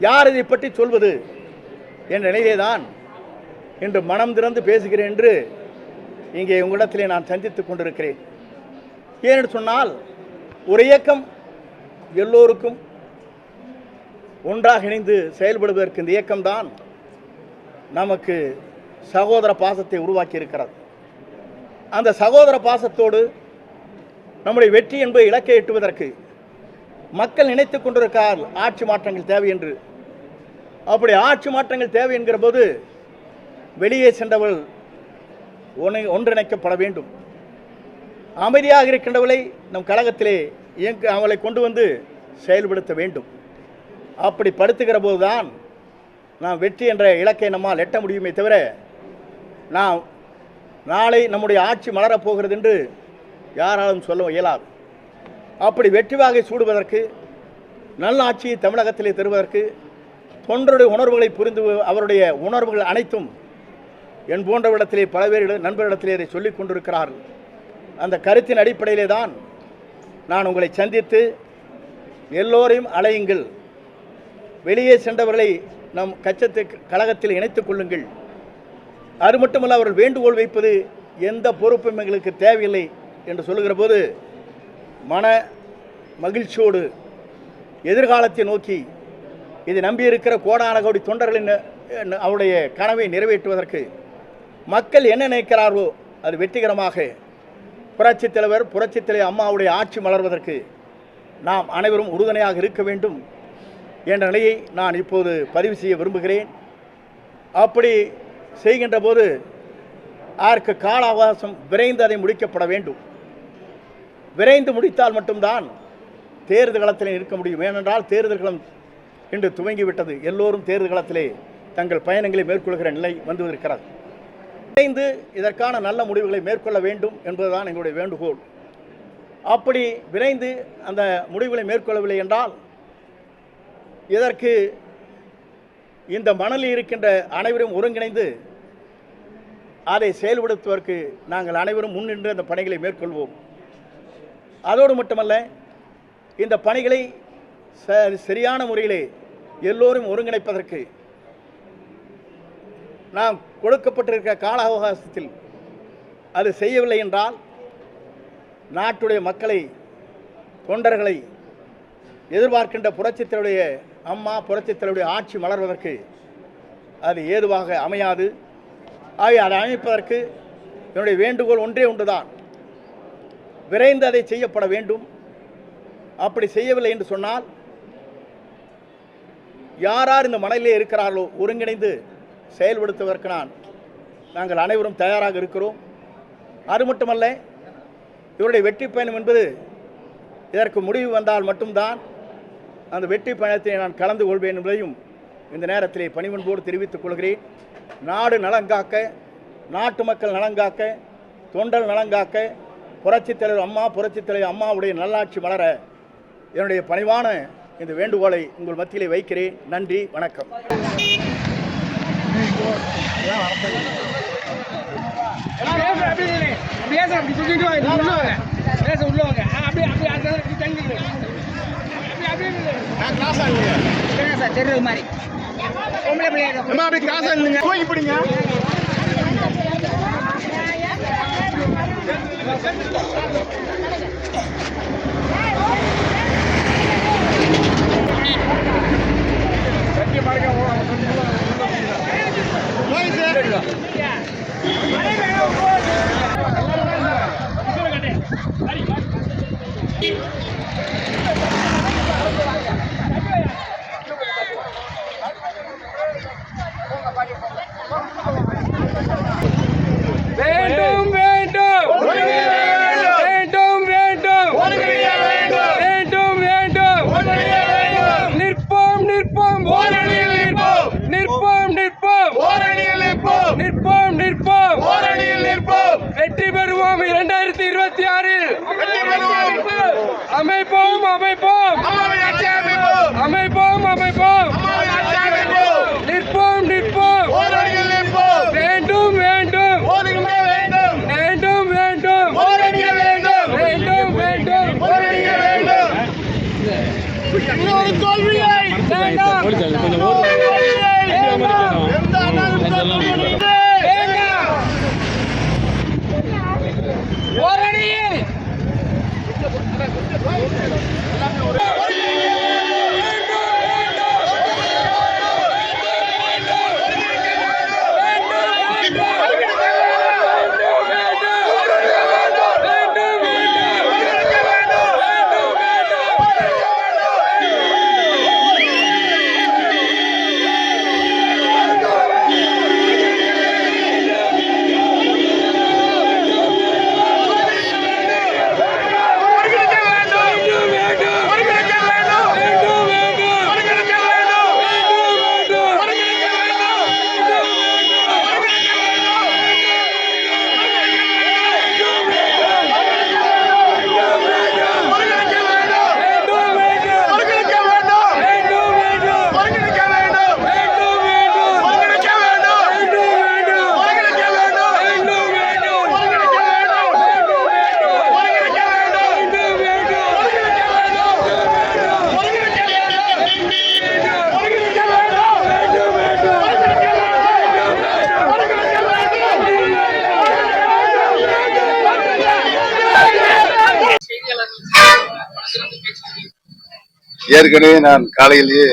யார் இதை பற்றி சொல்வது? என்ற நிலையிலேதான் இன்று மனம் திறந்து பேசுகிறேன் என்று இங்கே உங்களிடத்திலே நான் சந்தித்துக் கொண்டிருக்கிறேன். ஏனென்று சொன்னால் ஒரு இயக்கம் எல்லோருக்கும் ஒன்றாக இணைந்து செயல்படுவதற்கு இந்த இயக்கம்தான் நமக்கு சகோதர பாசத்தை உருவாக்கி இருக்கிறது அந்த சகோதர பாசத்தோடு நம்முடைய வெற்றி என்பதை இலக்கை எட்டுவதற்கு மக்கள் நினைத்துக் கொண்டிருக்கார் ஆட்சி மாற்றங்கள் தேவை என்று. அப்படி ஆட்சி மாற்றங்கள் தேவை என்கிற போது வெளியே சென்றவள் ஒன்று ஒன்றிணைக்கப்பட வேண்டும். அமைதியாக இருக்கின்றவளை நம் கழகத்திலே இயங்க அவளை கொண்டு வந்து செயல்படுத்த வேண்டும். அப்படி படுத்துகிற போதுதான் நாம் வெற்றி என்ற இலக்கை நம்மால் எட்ட முடியுமே தவிர நாம் நாளை நம்முடைய ஆட்சி மலரப் போகிறது என்று யாராலும் சொல்ல இயலாது. அப்படி வெற்றி வாகை சூடுவதற்கு நல்ல ஆட்சியை தமிழகத்திலே தருவதற்கு தொண்டருடைய உணர்வுகளை புரிந்து அவருடைய உணர்வுகள் அனைத்தும் என் போன்றவரிடத்திலே பல பேர் நண்பரிடத்திலே இதை சொல்லிக் கொண்டிருக்கிறார்கள் அந்த கருத்தின் அடிப்படையிலே தான் நான் உங்களை சந்தித்து எல்லோரையும் அலையுங்கள் வெளியே சென்றவர்களை நம் கச்சத்தை கழகத்தில் இணைத்துக் கொள்ளுங்கள். அது மட்டுமல்ல அவர்கள் வேண்டுகோள் வைப்பது எந்த பொறுப்பும் எங்களுக்கு தேவையில்லை என்று சொல்லுகிற போது மன மகிழ்ச்சியோடு எதிர்காலத்தை நோக்கி இதை நம்பியிருக்கிற கோடான கோடி தொண்டர்களின் அவருடைய கனவை நிறைவேற்றுவதற்கு மக்கள் என்ன நினைக்கிறாரோ அது வெற்றிகரமாக புரட்சித் தலைவர் புரட்சித் தலைவர் அம்மாவுடைய ஆட்சி மலர்வதற்கு நாம் அனைவரும் உறுதுணையாக இருக்க வேண்டும் என்ற நிலையை நான் இப்போது பதிவு செய்ய விரும்புகிறேன். அப்படி செய்கின்ற போது அதற்கு கால அவகாசம் விரைந்து அதை முடிக்கப்பட வேண்டும். விரைந்து முடித்தால் மட்டும்தான் தேர்தல் களத்தில் இருக்க முடியும். ஏனென்றால் தேர்தல் களம் இன்று துவங்கிவிட்டது. எல்லோரும் தேர்தல் களத்திலே தங்கள் பயணங்களை மேற்கொள்கிற நிலை வந்து இருக்கிறது விரைந்து இதற்கான நல்ல முடிவுகளை மேற்கொள்ள வேண்டும் என்பதுதான் எங்களுடைய வேண்டுகோள். அப்படி விரைந்து அந்த முடிவுகளை மேற்கொள்ளவில்லை என்றால் இதற்கு இந்த மணலில் இருக்கின்ற அனைவரும் ஒருங்கிணைந்து அதை செயல்படுத்துவதற்கு நாங்கள் அனைவரும் முன்னின்று அந்த பணிகளை மேற்கொள்வோம். அதோடு மட்டுமல்ல இந்த பணிகளை ச- சரியான முறையிலே எல்லோரும் ஒருங்கிணைப்பதற்கு நாம் கொடுக்கப்பட்டிருக்கிற கால அவகாசத்தில் அது செய்யவில்லை என்றால் நாட்டுடைய மக்களை தொண்டர்களை எதிர்பார்க்கின்ற புரட்சித்தருடைய அம்மா புரட்சித்தருடைய ஆட்சி மலர்வதற்கு அது ஏதுவாக அமையாது. ஆகிய அதை அமைப்பதற்கு என்னுடைய வேண்டுகோள் ஒன்றே ஒன்றுதான். விரைந்து அதை செய்யப்பட வேண்டும். அப்படி செய்யவில்லை என்று சொன்னால் யார் யார் இந்த மணலிலே இருக்கிறார்களோ ஒருங்கிணைந்து செயல்படுத்துவதற்கு நான் நாங்கள் அனைவரும் தயாராக இருக்கிறோம். அது மட்டுமல்ல இவருடைய வெற்றி பயணம் என்பது இதற்கு முடிவு வந்தால் மட்டும்தான் அந்த வெற்றி பயணத்தை நான் கலந்து கொள்வேன் என்பதையும் இந்த நேரத்திலே பணிவன்போடு தெரிவித்துக் கொள்கிறேன். நாடு நலங்காக்க நாட்டு மக்கள் நலங்காக்க தொண்டல் நலங்காக்க புரட்சித் தலைவர் அம்மா புரட்சித் தலைவர் அம்மாவுடைய நல்லாட்சி மலர என்னுடைய பணிவான இந்த வேண்டுகோளை உங்கள் மத்தியிலே வைக்கிறேன். நன்றி வணக்கம். பேச அப்படி இல்லை. பிள்ளைங்க அப்படி Lula. ஏற்கனவே நான் காலையிலேயே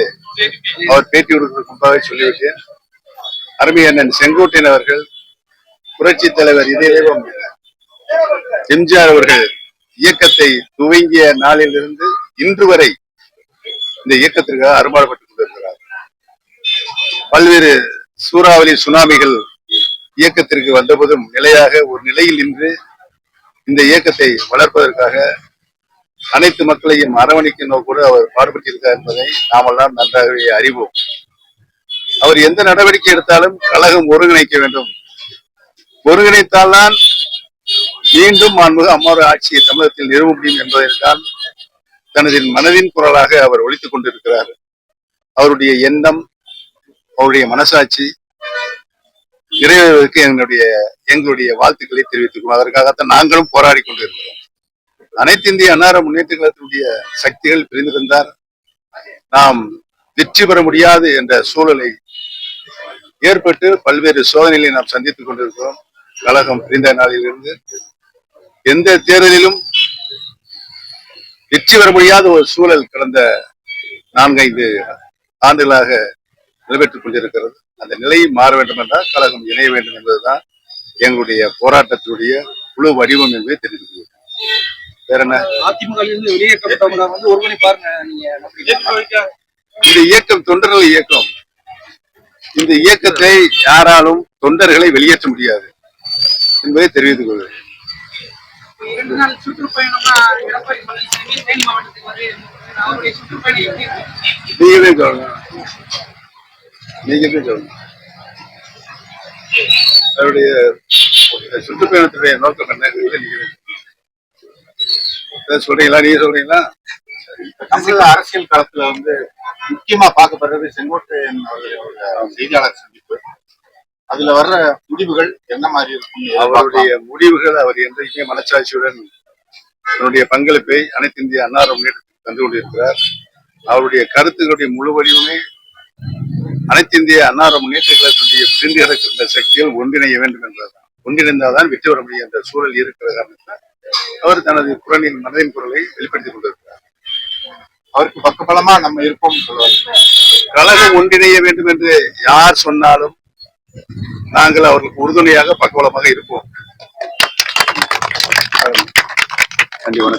அவர் பேட்டி கொடுப்பதற்கு முன்பாக சொல்லிவிட்டேன். அருமை அண்ணன் செங்கோட்டையன் அவர்கள் புரட்சி தலைவர் இதயம் எம்ஜிஆர் அவர்கள் இயக்கத்தை துவங்கிய நாளிலிருந்து இன்று வரை இந்த இயக்கத்திற்காக அரும்பாடுபட்டுக் கொண்டிருக்கிறார். பல்வேறு சூறாவளி சுனாமிகள் இயக்கத்திற்கு வந்தபோதும் நிலையாக ஒரு நிலையில் நின்று இந்த இயக்கத்தை வளர்ப்பதற்காக அனைத்து மக்களையும் அரவணைக்கும் கூட அவர் பாடுபட்டிருக்கார் என்பதை நாமெல்லாம் நன்றாகவே அறிவோம். அவர் எந்த நடவடிக்கை எடுத்தாலும் கழகம் ஒருங்கிணைக்க வேண்டும். ஒருங்கிணைத்தால்தான் மீண்டும் மாண்புக அம்மாவோட ஆட்சியை தமிழகத்தில் நிறுவ முடியும் என்பதற்கால் தனது மனதின் குரலாக அவர் ஒழித்துக் கொண்டிருக்கிறார். அவருடைய எண்ணம் அவருடைய மனசாட்சி நிறைவேறுவதற்கு என்னுடைய எங்களுடைய வாழ்த்துக்களை தெரிவித்துக் அதற்காகத்தான் நாங்களும் போராடி கொண்டிருக்கிறோம். அனைத்து இந்திய அன்னார முன்னேற்ற கழகத்தினுடைய சக்திகள் பிரிந்திருந்தார். நாம் வெற்றி பெற முடியாது என்ற சூழலை ஏற்பட்டு பல்வேறு சோதனைகளை நாம் சந்தித்துக் கொண்டிருக்கிறோம். கழகம் பிரிந்த நாளிலிருந்து எந்த தேர்தலிலும் வெற்றி பெற முடியாத ஒரு சூழல் கடந்த நான்கைந்து ஆண்டுகளாக நிறைவேற்றிக் கொண்டிருக்கிறது. அந்த நிலையை மாற வேண்டும் என்றால் கழகம் இணைய வேண்டும் என்பதுதான் எங்களுடைய போராட்டத்தினுடைய குழு வடிவம் என்பதை தெரிவித்துள்ளது வேற என்ன? அதிமுக இருந்து வெளியேற்றப்பட்டவங்க வந்து நீங்க இந்த இயக்கம் தொண்டர்கள் இயக்கம். இந்த இயக்கத்தை யாராலும் தொண்டர்களை வெளியேற்ற முடியாது என்பதை தெரிவித்துக் கொள்கிறேன். இரண்டு நாள் சுற்றுப்பயணமா எடப்பாடி பழனிசாமி தேனி மாவட்டத்துக்கு வந்து அவருடைய சுற்றுப்பயணம் எப்படி இருக்கு? நீங்களே சொல்லணும். நீங்களே சொல்லணும். அவருடைய சுற்றுப்பயணத்துடைய நோக்கம் என்ன நீங்களே. சொல்றீங்களா? நீங்க சொல்றீங்களா? தமிழக அரசியல் களத்துல வந்து முக்கியமா பார்க்கப்படுறது செங்கோட்டையன் அவர்களுடைய செய்தியாளர் சந்திப்பு. அதுல வர்ற முடிவுகள் என்ன மாதிரி இருக்கும் அவருடைய முடிவுகள் அவர் என்றைக்குமே மனச்சாட்சியுடன் தன்னுடைய பங்களிப்பை அனைத்து இந்திய அன்னார முன்னேற்றத்துக்கு தந்து கொண்டிருக்கிறார். அவருடைய கருத்துக்களுடைய முழு வடிவமே அனைத்து இந்திய அன்னார முன்னேற்ற கழகத்துடைய பிரிந்து கிடக்கின்ற சக்திகள் ஒன்றிணைய வேண்டும் என்பதுதான் ஒன்றிணைந்தால்தான் வெற்றி பெற முடியும் என்ற சூழல் இருக்கிற காரணத்தினால் அவர் தனது குரலின் மனதின் குரலை வெளிப்படுத்திக் கொண்டிருக்கிறார். அவருக்கு பக்கபலமா நம்ம இருப்போம் சொல்லுவாங்க கழகம் ஒன்றிணைய வேண்டும் என்று யார் சொன்னாலும் நாங்கள் அவர்களுக்கு உறுதுணையாக பக்கபலமாக இருப்போம். நன்றி வணக்கம்.